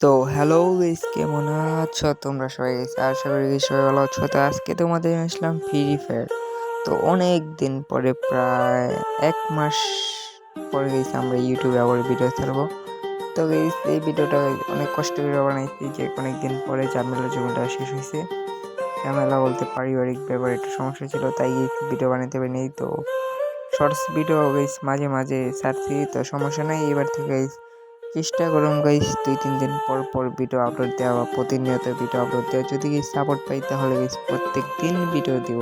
তো hello guys কেমন আছো? তোমরা সবাই গাইস আশা করি সবাই ভালো আছো। তো আজকে তোমাদের আসলাম ফ্রি ফায়ার তো অনেক দিন পরে, প্রায় এক মাস পরে গেছি আমরা ইউটিউবে আবার ভিডিও ছাড়বো। তো গাইস এই ভিডিওটা অনেক কষ্ট করে বানাইছি যে অনেক দিন পরে ঝামেলা জীবনটা শেষ হয়েছে ঝামেলা বলতে পারিবারিক ব্যাপারে একটু সমস্যা ছিল, তাই ভিডিও বানাতে পারিনি। তো শর্টস ভিডিও গাইস মাঝে মাঝে ছাড়ছি, তো সমস্যা নাই। এবার থেকে গাইস চেষ্টা করুন গাইস দুই, তিন দিন পর পর ভিডিও আপলোড দেওয়া বা প্রতিনিয়ত ভিডিও আপলোড দেওয়া। যদি গাইস সাপোর্ট পাই, তাহলে গাইস প্রত্যেক দিন ভিডিও দিব।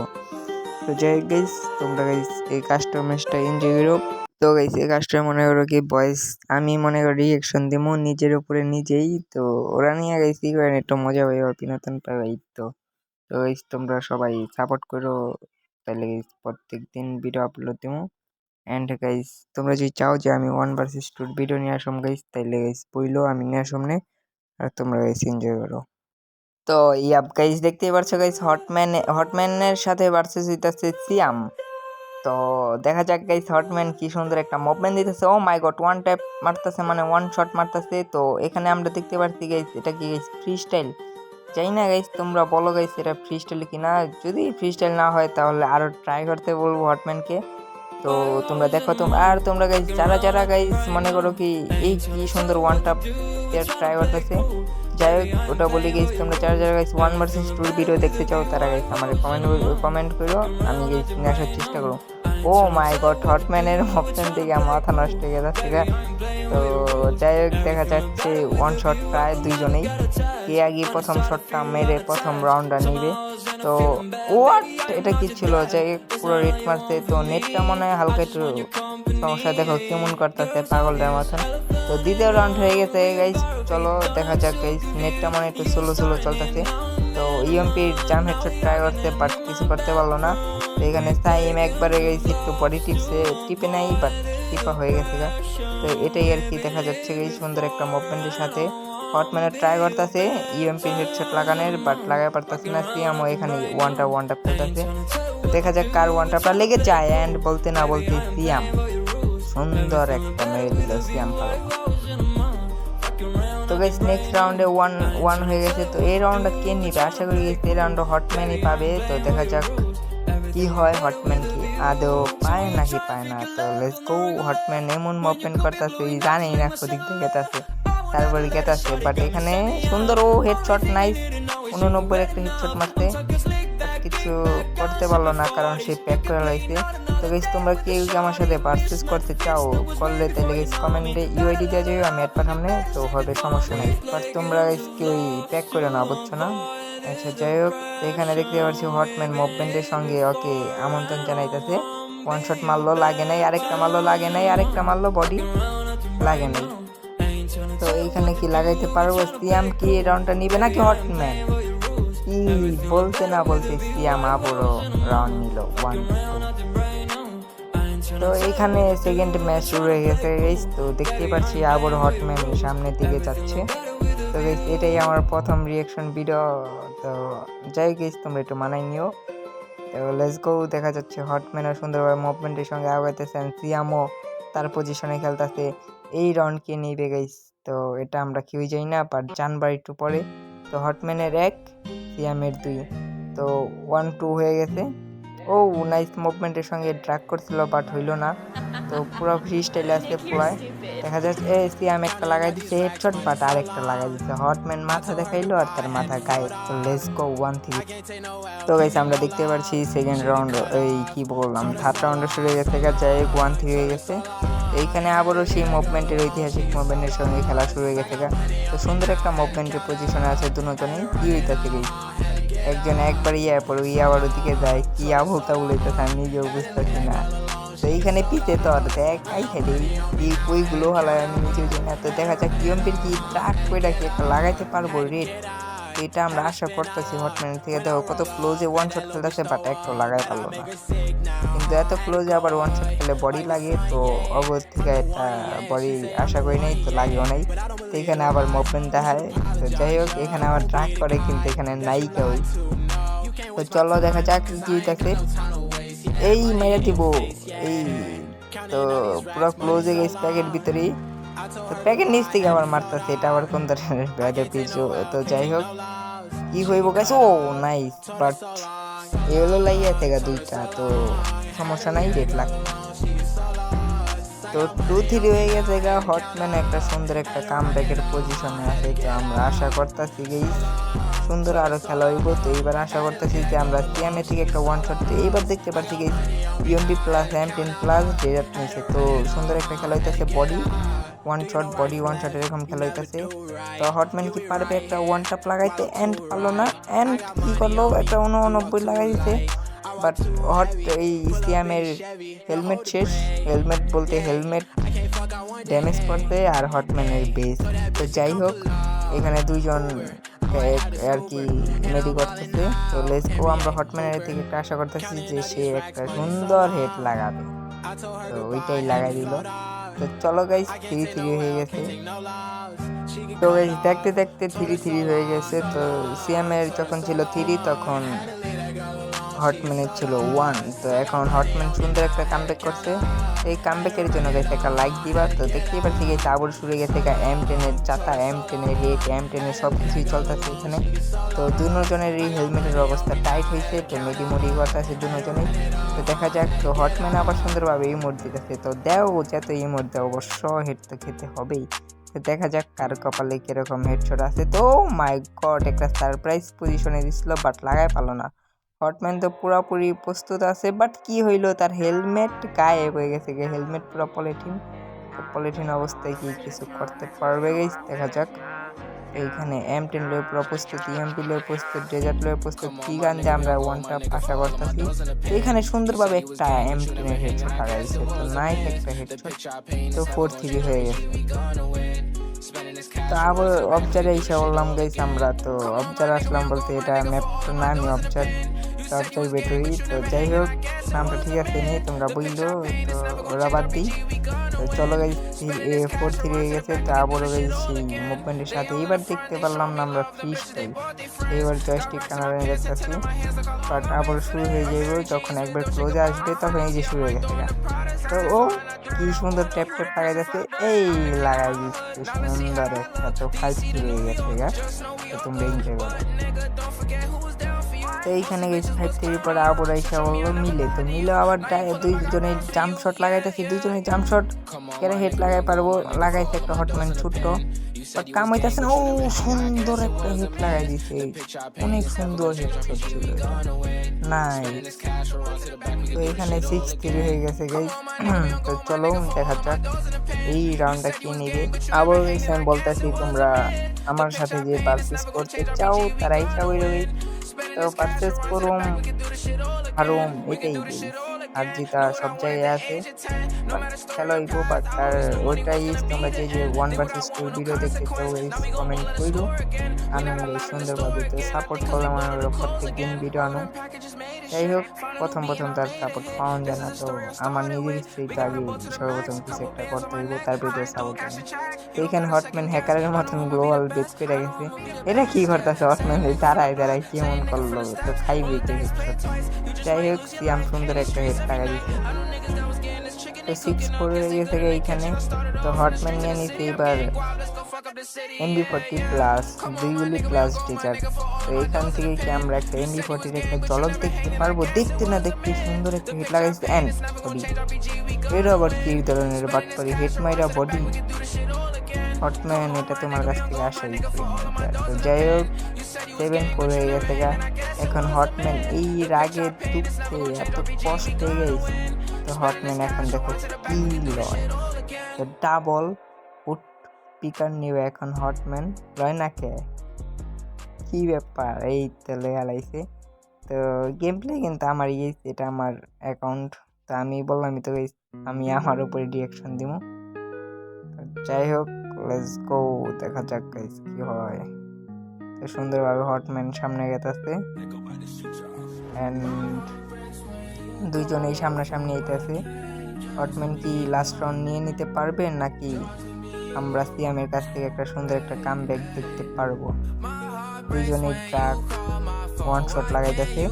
তো যাই গাইস তোমরা গাইস এই কাস্টমাইজটা এনজয় করো। তো গাইস এই কাজটা মনে করো কি ভয়েস আমি মনে করি রিয়েকশন দিব নিজের উপরে নিজেই। তো ওরা নিয়ে গাইস কি করেন, একটু মজা পাই বিনোদন পাই তো। তো গাইস তোমরা সবাই সাপোর্ট করো, তাহলে গাইস প্রত্যেক দিন ভিডিও আপলোড দিব অ্যান্ড গাইস তোমরা যদি চাও যে আমি ওয়ান ভার্সেস টুর ভিডিও নিয়ে আসম গাইস তাইলে গাইস বইলো, আমি নিয়ে আসম নে, আর তোমরা গাইস এনজয় করো। তো ইয়াপ গাইস দেখতেই পারছ গাইস হটম্যান হটম্যানের সাথে ভার্সেস হইতাছে সিয়াম তো দেখা যাক গাইস হটম্যান কি সুন্দর একটা মুভমেন্ট দিতেছে। Oh my god one tap মারতেছে মানে ওয়ান শট মারতেছে। তো এখানে আমরা দেখতে পাচ্ছি গাইস এটা কি গাইস ফ্রি স্টাইল চাই না গাইস তোমরা বলো গাইস এটা ফ্রি স্টাইল কিনা? যদি ফ্রি স্টাইল না হয়, তাহলে আরও ট্রাই করতে বলব হটম্যানকে তো তোমরা দেখো তোমরা আর তোমরা গাইজ যারা যারা গাইজ মনে করো কি, এই কি সুন্দর ওয়ান টাপ ট্রাই করতেছে যাই হোক, ওটা বলি গেছি তোমরা যারা যারা গাইজ ওয়ান ভার্সেস টুর ভিডিও দেখতে চাও, তারা গাইজ আমার কমেন্ট কমেন্ট করো, আমি গাইজ নিয়ে আসার চেষ্টা করো ও মাই গড হটম্যানের অপশন থেকে মাথা নষ্ট হয়ে গেছে। তো যাই হোক, দেখা যাচ্ছে ওয়ান শট প্রায় দুইজনেই। কে আগে প্রথম শটটা মেরে প্রথম রাউন্ডটা নিবে। তো ওয়াট এটা কি ছিল? যে পুরো রেড মারছে তো নেটটা মনে হয় হালকা একটু সমস্যা। দেখো কেমন করতেছে পাগলটার মতন। তো দ্বিতীয় রাউন্ড হয়ে গেছে গাইজ চলো, দেখা যাক গাইজ নেটটা মনে একটু স্লো স্লো চলতেছে। তো ইএমপির জাম হেডশট ট্রাই করতে বাট কিছু করতে পারল না। তো এখানে সাইম একবারে গেছি, একটু বডি টিপসে টিপে নাই বাট টিপা হয়ে গেছে তো এটাই আর কি দেখা যাচ্ছে এই সুন্দর একটা মুভমেন্টের সাথে। হটম্যানের ট্রাই করতেছে ইএমপি হেডশট লাগানোর বাট লাগাই পারতেছে না সিয়ামও এখানে ওয়ানটা ওয়ানটা ফেলতেছে তো দেখা যাক কার ওয়ানটাপটা লেগে যায় অ্যান্ড বলতে না বলতে সিয়াম। সুন্দর একটা মেরে দিল সিয়াম তো গাইস নেক্সট রাউন্ডে ওয়ান ওয়ান হয়ে গেছে। তো এই রাউন্ডটা কে নিবে? আশা করি এই রাউন্ডে হটম্যানই পাবে। তো দেখা যাক কি হয় হটম্যান কি আদৌ পায় নাকি পায় না। তো লেটস গো হটম্যান এমন মুভমেন্ট করতেছে জানেই না কোদিক থেকে গেতাছে, তারপরে গেতাছে। বাট এখানে সুন্দর ও হেডশট নাইস উননব্বই একটা হেডশট মারতে। কিছু করতে পারল না, কারণ সে প্যাক করে রয়েছে তো গেছি তোমরা কেউ আমার সাথে পারচেস করতে চাও, করলে তাহলে গেছি কমেন্টে ইউআইডি দেওয়া যাবে আমি অ্যাড পাঠামনে, তো হবে সমস্যা নেই। বাট তোমরা কেউ প্যাক করে না, বুঝছ না? আচ্ছা যাই হোক, এখানে দেখতে পাচ্ছি হটম্যান মুভমেন্টের সঙ্গে ওকে আমন্ত্রণ জানাইতেছে। ওয়ান শট মারলো, লাগে নাই, আরেকটা মারলো, লাগে নাই, আরেকটা মারলো বডি লাগে নাই। তো এইখানে কি লাগাইতে পারব সিয়াম কি রাউন্ডটা নিবে নাকি হটম্যান কি বলতে না বলতে সিয়াম আবারও রাউন্ড নিল ওয়ান তো এইখানে সেকেন্ড ম্যাচ শুরু হয়ে গেছে গাইস তো দেখতেই পাচ্ছি আবার হটম্যান সামনের দিকে যাচ্ছে। তো এটাই আমার প্রথম রিয়াকশন ভিডিও তো যাই গেস তোমরা একটু মানাই নিও। তো লেটস গো দেখা যাচ্ছে হটম্যানও সুন্দরভাবে মুভমেন্টের সঙ্গে আগাইতেছেন সিয়ামও তার পজিশনে খেলতেছে। এই রাউন্ড কে নিবে গাইস তো এটা আমরা কেউই যাই না বাট জানবার একটু পরে। তো হটম্যানের এক সিয়ামের দুই। তো ওয়ান টু হয়ে গেছে। ও নাইস মুভমেন্টের সঙ্গে ড্রাগ করছিল বাট হইল না। তো পুরো ফ্রি স্টাইলে আসছে পুরায় দেখা যাচ্ছে, এ, সিয়াম একটা লাগাই দিচ্ছে হেডশট বাট আরেকটা লাগাই দিচ্ছে হটম্যান মাথা দেখাইলো আর তার মাথা গায়ে। তো লেস গো ওয়ান থ্রি তো গাইস আমরা দেখতে পাচ্ছি সেকেন্ড রাউন্ড এই, কি বললাম থার্ড রাউন্ডে শুরু হয়ে গেছে। যাই ওয়ান থ্রি হয়ে গেছে। এইখানে আবারও সেই মুভমেন্টের ঐতিহাসিক মুভমেন্টের সঙ্গে খেলা শুরু হয়ে গেছে তো সুন্দর একটা মুভমেন্টের পজিশনে আছে দুজনেই হইতাছে গেই একজন একবার ইয়া, পরে ইয়ে আবার ওদিকে যায়, কি আবল তাবল হইতেছে আমি নিজেও বুঝতেছি না। তো এইখানে পিতে তো আর আই খেলে এই ওইগুলো হালায় আমি নিজেও জানি তো দেখা যাক কিয়ম্পির কি ট্রাক কইটা কি একটা লাগাইতে পারব রেড এটা আমরা আশা করতেছি হটম্যান থেকে দেখো কত ক্লোজে ওয়ান শট খেলতেছে বাট একটু লাগাই পারল না। কিন্তু এত ক্লোজে আবার ওয়ান শট খেলে বডি লাগে, তো অবধ থেকে একটা বডি আশা করি নাই, তো লাগেও নাই। তো এখানে আবার মুভমেন্ট দেখায়, তো যাই হোক, এখানে আবার ট্রাক করে, কিন্তু এখানে নায়িকা ওই। তো চলো দেখা যাক কি হইতাছে এই মেরে দিব, এই। তো পুরো ক্লোজে গেছে প্যাকেট ভিতরেই তো প্যাকেট নিচ থেকে আবার মারতেছে, এটা আবার কোন ধরনের ব্যাডে পিছু তো যাই হোক, কি হইব গেছে ও নাইস বাট এগুলো লাগিয়ে থেকে দুইটা, তো সমস্যা নাই রেট তো টু থ্রি হয়ে গেছে গা, হটম্যান একটা সুন্দর একটা কাম ব্যাকের পজিশনে আছে, তো আমরা আশা করতেছি গেই সুন্দর আরও খেলা হইব। তো এইবার আশা করতেছি যে আমরা সিয়ামে থেকে একটা ওয়ান শট এইবার দেখতে পাচ্ছি গেই EMB plus M ten plus desert নিয়েছে তো সুন্দর একটা খেলা হইতেছে body one shot body one shot এরকম খেলা হইতেছে। তো হটম্যান কি পারবে একটা ওয়ান টাপ লাগাইতে? এন্ড পারল না। এন্ড কি করল? একটা উননব্বই লাগাই দিতে বাট হট এই সিয়ামের হেলমেট শেষ। হেলমেট বলতে হেলমেট ড্যামেজ করতে আর হটম্যানের বেস তো যাই হোক, এখানে দুইজন আর কি মেডি করতেছে। তো লেসকো আমরা হটম্যানের থেকে একটা আশা করতেছি যে সে একটা সুন্দর হেড লাগাবে। তো ওইটাই লাগাই দিল। তো চলো গাইস থ্রি থ্রি হয়ে গেছে। তো গাইস দেখতে দেখতে থ্রি থ্রি হয়ে গেছে। তো সিএমের যখন ছিল থ্রি, তখন হটম্যানের ছিল ওয়ান তো এখন হটম্যান সুন্দর একটা কামব্যাক করছে। এই কামব্যাকের জন্য গেছে একটা লাইক দিবা। তো দেখতেই পাচ্ছি গেছে আবার শুরু গেছে এম টেনের চাতা এম টেনের রেট এম টেনের সব কিছুই চলতেছে এখানে। তো দুজনের এই হেলমেটের অবস্থা টাইট হয়েছে, তো মেডি মুডি করতেছে দুজনেই। তো দেখা যাক, তো হটম্যান আবার সুন্দরভাবে এই মোড দিতেছে। তো দেও যত এই মোড দেয় অবশ্য হেড তো খেতে হবেই। তো দেখা যাক কার কপালে কীরকম হেডশট আছে। তো মাই গড একটা সারপ্রাইজ পজিশনে দিছিল বাট লাগাই পারল না। হটম্যান তো পুরোপুরি প্রস্তুত আছে বাট কি হইল তার হেলমেট গায়েব হয়ে গেছে গে। হেলমেট পুরো পলিথিন পলিথিন অবস্থায় কি কিছু করতে পারবে গাইস দেখা যাক। এইখানে এম টেন লয়ে পুরো প্রস্তুত ইএমপি লয়ে প্রস্তুত ডেজার্ট লয়ে প্রস্তুত, কি গান দিয়ে আমরা ওয়ান টাপ আশা করতেছি। এখানে সুন্দরভাবে একটা এম টেনের হেডশট লাগাইছে তো নাইস একটা হেডশট তো ফোর থ্রি হয়ে গেছে। তো আবার অবজারে এসে বললাম গাইস আমরা তো অবজার আসলাম বলতে এটা ম্যাপটা না, আমি অবজার অবজার বেটরি তো যাই হোক, নামটা ঠিক আছে নেই, তোমরা বুঝলো, তো ওরা বাদ দিই। তো চলো গাইস ফোর থ্রি হয়ে গেছে, তো আবারও গাইস সেই মুভমেন্টের সাথে এইবার দেখতে পারলাম না আমরা ফ্রি স্টাইল এইবার জয়স্টিক কানাডা দেখতেছি বাট আবার শুরু হয়ে যাবে যখন একবার ক্লোজে আসবে, তখন এই যে শুরু হয়ে গেছে। তো ও, কি সুন্দর ট্যাপ ট্যাপ লাগাই যাচ্ছে, এই লাগাই দিচ্ছে, সুন্দর একটা, তো ফাইভ হয়ে গেছে গা। তো তোমরা এনজয় করো। তো এইখানে গেছি ফাইভ থ্রির পরে আবার এসে বলল মিলে। তো মিলে আবার দুইজনে জাম্প শট লাগাইতেছি, দুইজনে জাম্প শট কেন হেড লাগাই পারব, লাগাইছে একটা হটম্যান ছোট্ট। বাট কাম হইতেছে না, ও সুন্দর একটা হেড লাগাই দিছে। অনেক সুন্দর হেড শট ছিল। নাই তো এখানে সিক্স থ্রি হয়ে গেছে গাই তো চলো দেখা যাক, এই রাউন্ডটা কে নেবে। আবার আমি বলতেছি, তোমরা আমার সাথে যে পারচেস করতে চাও, তারাই চাও এরকমই তো পারচেস করুম, হারুম, এটাই আর জিতা সব জায়গায় আছে খেলো বাট আর ওইটাই তোমরা যে যে ওয়ান ভার্সেস টু ভিডিও দেখতে চাও এই কমেন্ট আমি সুন্দরভাবে তো সাপোর্ট করলাম আমার প্রত্যেক দিন ভিডিও আনো। যাই হোক প্রথম প্রথম তার সাপোর্ট পাওয়া যায় না, তো আমার নিজের স্ত্রীকে আগে সর্বপ্রথম কিছু একটা করতে হইব, তার ভিডিও সাপোর্ট দেবে তো এখানে হটম্যান হ্যাকারের মতন গ্লোবাল বেচ করে গেছে। এটা কি করতেছে হটম্যান দাঁড়ায় দাঁড়ায়, কেমন করল? তো খাইবে যাই হোক সিয়াম সুন্দর একটা হেড টাকা দিচ্ছে তো সিক্স ফোর হয়ে গেছে এইখানে তো হটম্যান নিয়ে নিতে এবার এমবি ফোর্টি প্লাস দুইগুলি প্লাস টিচার তো এখান থেকে কি আমরা একটা এমবি ফোর্টির একটা ঝলক দেখতে পারব দেখতে না দেখতে সুন্দর একটা হিট লাগাইছে অ্যান্ড বডি এর আবার কি ধরনের বাটপারি হিট মাইরা বডি হটম্যান এটা তোমার কাছ থেকে আসাই তো যাই হোক সেভেন ফোর হয়ে গেছে গা এখন হটম্যান এই রাগে দুঃখে এত কষ্ট হয়ে গেছে তো হটম্যান এখন দেখো কি লয় ডাবল পিকার নিবে এখন হটম্যান লয় না কে? কী ব্যাপার? এই তো লেগে লাইছে। তো গেম প্লে কিন্তু আমার ইয়ে এটা আমার অ্যাকাউন্ট তো আমি বললামই তো আমি আমার উপরে ডিরেকশন দিব। যাই হোক লেটস গো দেখা যাক কি হয়। তো সুন্দরভাবে হটম্যান সামনে গেতেছে। অ্যান্ড দুইজনেই সামনাসামনি আইতেছে। হটম্যান কি লাস্ট রাউন্ড নিয়ে নিতে পারবে নাকি আমরা সিয়ামের কাছ থেকে একটা সুন্দর একটা কাম দেখতে পারব। দুইজনে ট্রাক ওয়ান শট লাগাইতেছে।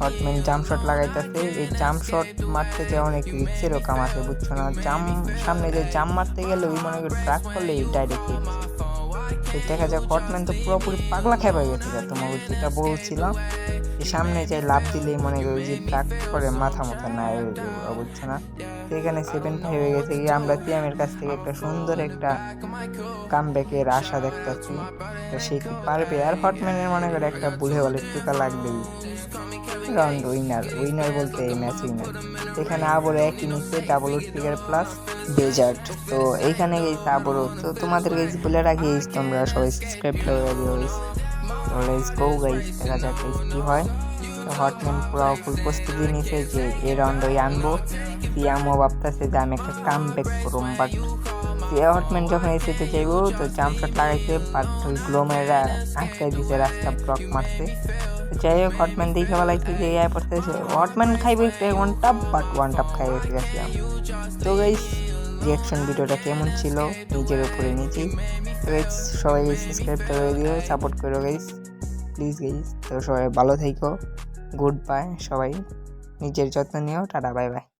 হটম্যান জাম্প শট লাগাইতেছে। এই জাম্প শট মারতে যে অনেক রিক্সেরও কাম আছে, বুঝছ না? জাম সামনে যে জাম্প মারতে গেলে ওই মনে করি ট্রাক করলে ডাইরেক্ট তো দেখা যায় হটম্যান তো পুরোপুরি পাগলা খেপে গেছে যা তোমাকে যেটা বলছিলাম। সামনে যে লাভ দিলেই মনে করি যে ট্রাক করে মাথা মাথা না বুঝছ না? তো এখানে সেভেন ফাইভ হয়ে গেছে। গিয়ে আমরা তিয়ামের কাছ থেকে একটা সুন্দর একটা কামব্যাকের আশা দেখতেছি। তো সে কি পারবে? আর হটম্যানের মনে করে একটা বুঝে বলে, টুকা লাগবেই। রাউন্ড উইনার উইনার বলতে এই ম্যাচ উইনার এখানে আবারও একই নিচ্ছে ডাবল স্পিকার প্লাস ডেজার্ট তো এইখানে গেছি আবারও, তো তোমাদের গেছি বলে রাখি তোমরা সবাই সাবস্ক্রাইব করে দিও গাইস দেখা যাক কি হয়। তো হটম্যান পুরো ফুল প্রস্তুতি নিছে যে এই রাউন্ড ওই আনব সিয়ামও ভাবতেছে যে আমি একটা কাম ব্যাক করুম বাট হটম্যান যখন এসেতে চাইব তো জাম্প লাগাইছে বাট ওই গ্লোমেরা আটকাই দিছে, রাস্তা ব্লক মারছে। যাই হোক হটম্যান দেখে বলাইছে যে এই পড়তেছে। হটম্যান খাইবে ওয়ান টাপ বাট ওয়ান টাপ খাই গেছে গেছিলাম। তো গাইস রিয়াকশন ভিডিওটা কেমন ছিল? নিজের উপরে নিজেই। তো গাইস সবাই সাবস্ক্রাইব করে দিও সাপোর্ট করো গাইস প্লিজ গাইস তো সবাই ভালো থেকো গুড বাই সবাই। নিজের যত্ন নিও টাটা বাই বাই।